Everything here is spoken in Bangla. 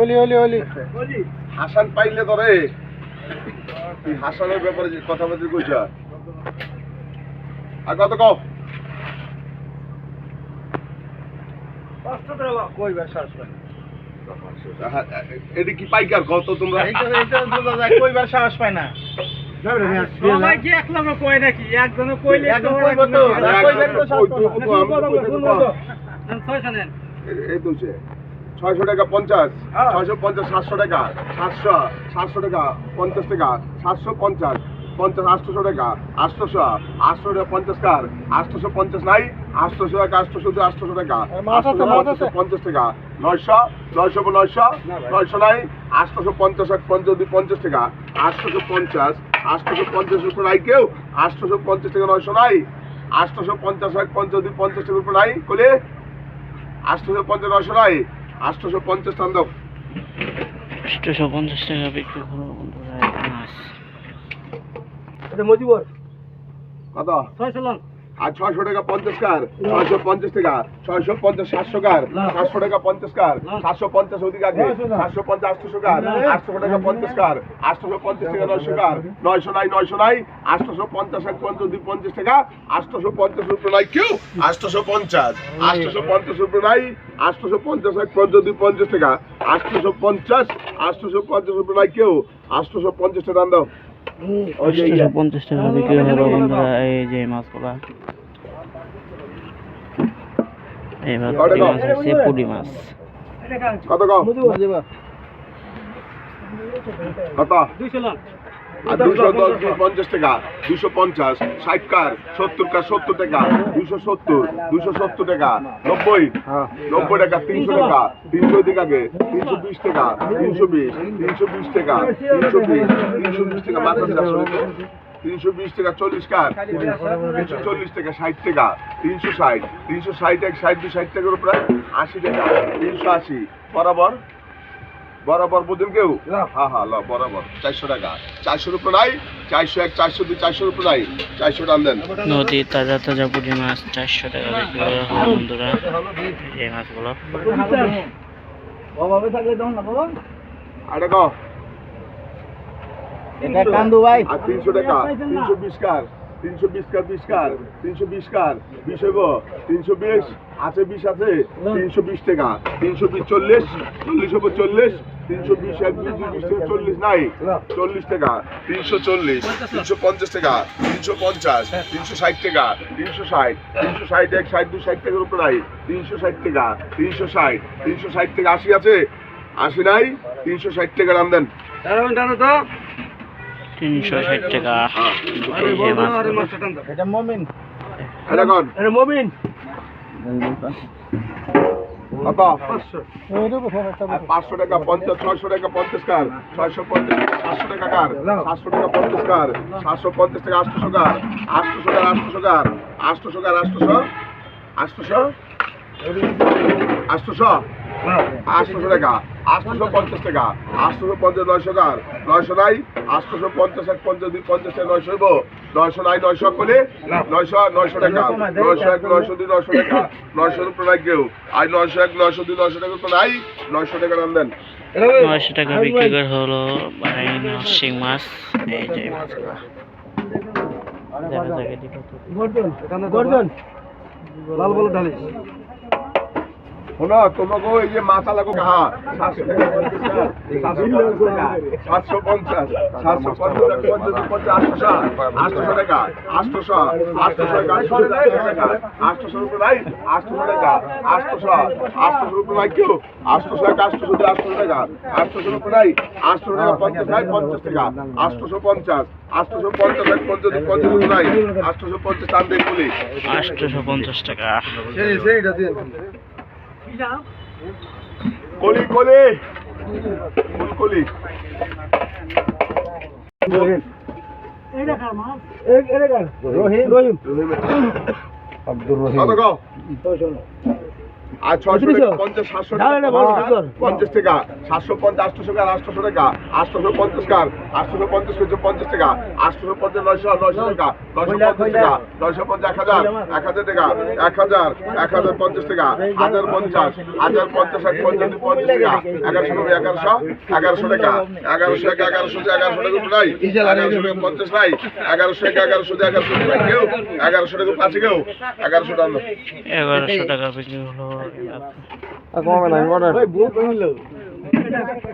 ওলি ওলি ওলি হাসান পাইলে ধরে তুই হাসানের ব্যাপারে যে কথা বলতে কইছ। আর কত কও? কইবার শ্বাস পায় হ্যাঁ, এটা কি পাইকার কত তোমরা? এইটা এইটা বোঝা যায় কইবার সাহস পায় না। সবাই এক লগে কয় নাকি? একজনে ছয়শো টাকা পঞ্চাশ হ্যাঁ। ছয়শো পঞ্চাশ সাতশো টাকা সাতশো সাতশো টাকা পঞ্চাশ টাকা সাতশো পঞ্চাশ পঞ্চাশ আটশোশো টাকা আটশোশো আটশো টাকা পঞ্চাশ কার আটশোশো পঞ্চাশ নাই আটশোশো টাকা আটশোশো দুই আটশোশো টাকা। পঞ্চাশ পঞ্চাশ টাকা নয়শো নয়শো নয়শো নয়শো নাই আটশোশো পঞ্চাশ এক পঞ্চাশ দুই পঞ্চাশ টাকা আটশোশো পঞ্চাশ আটশোশো পঞ্চাশ উপর নাই কেউ আটশোশো পঞ্চাশ টাকা নয়শো নাই আটশোশো পঞ্চাশ এক পঞ্চাশ দুই পঞ্চাশ টাকার উপর নাই কোলে আটশোশো পঞ্চাশ নয়শো নাই আটশোশো পঞ্চাশ টান দাও। আটশোশো পঞ্চাশ টাকা বিক্রি করব বন্ধুরা মাছ। এটা মজিবর। কত? ছয়শো লন আর ছয়শো টাকা পঞ্চাশ কার? ছয়শো পঞ্চাশ টাকা। ছয়শো পঞ্চাশ সাতশো কার? সাতশো টাকা পঞ্চাশ কার? সাতশো পঞ্চাশ অধিক আগে সাতশো পঞ্চাশ আটশোশো কার? আটশো টাকা পঞ্চাশ কার? আটশোশো পঞ্চাশ টাকা নয়শো কার? নয়শো নাই নয়শো নাই। আটশোশো পঞ্চাশ এক পঞ্চাশ দুই পঞ্চাশ টাকা। আটশোশো পঞ্চাশ রুপে নাই কেউ? আটশোশো পঞ্চাশ। আটশোশো পঞ্চাশ রুপে নাই। আটশোশো পঞ্চাশ এক পঞ্চাশ দুই পঞ্চাশ টাকা। আটশোশো পঞ্চাশ আটশোশো পঞ্চাশ রুপে নাই কেউ? আটশোশো পঞ্চাশ টাকা দাম দাও। পঞ্চাশ টাকা বিক্রি হলো বন্ধুরা এই যে মাছগুলা। এবার পুঁটি মাছ হচ্ছে পুঁটি মাছ। কত কত আর দুশো দশ পঞ্চাশ টাকা দুশো পঞ্চাশ ষাট কার সত্তর কার সত্তর টাকা দুশো সত্তর দুশো সত্তর টাকা নব্বই নব্বই টাকা তিনশো টাকা তিনশো বিশ টাকা তিনশো বিশ তিনশো বিশ টাকা তিনশো বিশ তিনশো বিশ টাকা তিনশো বিশ টাকা চল্লিশ কার তিনশো চল্লিশ টাকা ষাট টাকা তিনশো ষাট তিনশো ষাট এক ষাট দুই ষাট টাকার উপরে আশি টাকা তিনশো আশি বরাবর বরাবর বুঝুন কেউ? হ্যাঁ হ্যাঁ ল বরাবর। চারশো টাকা। চারশোর উপরে নাই চারশো এক চারশো দুই চারশোর উপরে নাই। চারশো টান দেন। নদীর তাজা তাজা পুঁটি মাছ চারশো টাকা করা হলো বন্ধুরা এই মাছগুলো। অভাবে থাকলে দাও না বাবা। আর এটা কান্দু ভাই। আর তিনশো টাকা তিনশো বিশ কার। তিনশো বিশ কার বিশ কার? তিনশো বিশ কার? বিশ হইব। তিনশো বিশ? আছে বিশ আছে? তিনশো বিশ টাকা। তিনশো বিশ চল্লিশ? চল্লিশ হব চল্লিশ। তিনশো বিশ এক দুই দুই বিশ থেকে চল্লিশ নাই। চল্লিশ টাকা। তিনশো চল্লিশ। তিনশো পঞ্চাশ টাকা। তিনশো পঞ্চাশ। তিনশো ষাট টাকা। তিনশো ষাট। তিনশো ষাট এক ষাট ষাট টাকার উপর নাই। তিনশো ষাট টাকা। তিনশো ষাট। তিনশো ষাট টাকা আশি আছে? আশি নাই? তিনশো ষাট টাকা দাম দেন। তিনশো ষাট টাকা। এই যে মাছগুলো এটা মমিন। এটা কন? এটা মবিন কত পাঁচশো। টাকা পঞ্চাশ ছয়শো টাকা পঞ্চাশ কার? ছয়শো পঞ্চাশ টাকা সাতশো টাকা কার? সাতশো টাকা পঞ্চাশ কার? সাতশো পঞ্চাশ টাকা আটশোশো কার? আটশোশো কার আটশোশো কার? আটশোশো কার আটশোশো? আটশোশো? আটশোশো? আটশোশো টাকা আটশোশো পঞ্চাশ টাকা আটশোশো পঞ্চাশ নয়শো কার? নয়শো নাই আটশোশো পঞ্চাশ এক পঞ্চাশ দুই পঞ্চাশ টাকা নয়শো হইব। নয়শো নাই নয়শো করে নয়শো নয়শো টাকা। নয়শো এক নয়শো দুই নয়শো টাকা। নয়শো উপরে নাই কেউ। আর নয়শো এক নয়শো দুই নয়শো টাকা তো নাই নয়শো টাকা দেন। নয়শো টাকা বিক্রি করা হলো বাড়াই শিং মাছ। এই যে মাছগুলো। দেখা যাক এদিকে তো। গর্জন লাল বলে ঢালিস। শোনো তোমাকে এই যে মাথা লাগো হ্যাঁ সাতশো পঞ্চাশ সাতশো পঞ্চাশ পঞ্চাশ আটশোশো আটশোশো টাকা আটশোশো আটশোশো আটশোশো টাকা আটশোশো রুপে নাই আটশোশো টাকা আটশোশো আটশোশো রুপে নাই কেউ আটশোশো এক আটশোশো দুই আটশোশো টাকা আটশোশো রুপে নাই আটশোশো টাকা পঞ্চাশ নাই পঞ্চাশ টাকা আটশোশো পঞ্চাশ আটশোশো পঞ্চাশ পঞ্চাশ পঞ্চাশ আটশোশো আটশোশো টাকা কলি কলি। কলি। রহিম। রহিম। আব্দুর রহিম গাও আর ছয়শো টাকা পঞ্চাশ সাতশো টাকা পঞ্চাশ টাকা। সাতশো পঞ্চাশ আটশোশো টাকা আটশোশো টাকা। আটশোশো পঞ্চাশ কার? আটশোশো পঞ্চাশ করছে পঞ্চাশ টাকা। আটশোশো পঞ্চাশ নয়শো নয়শো টাকা। নয়শো পঞ্চাশ টাকা। নয়শো পঞ্চাশ এক হাজার। এক হাজার টাকা। এক হাজার। এক হাজার পঞ্চাশ টাকা। হাজার পঞ্চাশ। হাজার পঞ্চাশ এক পঞ্চাশ দুই পঞ্চাশ টাকা। এগারোশো টাকা এগারোশো এগারোশো টাকা। এগারোশো টাকা এগারোশো টাকা এগারোশো টাকা উঠে নাই। এগারোশো টাকা পঞ্চাশ নাই। এগারোশো টাকা এগারোশো এগারোশো টাকা কেউ। এগারোশো টাকা পাঁচে কেউ। এগারোশো টাকা। এগারোশো টাকা হলো। কমে নাই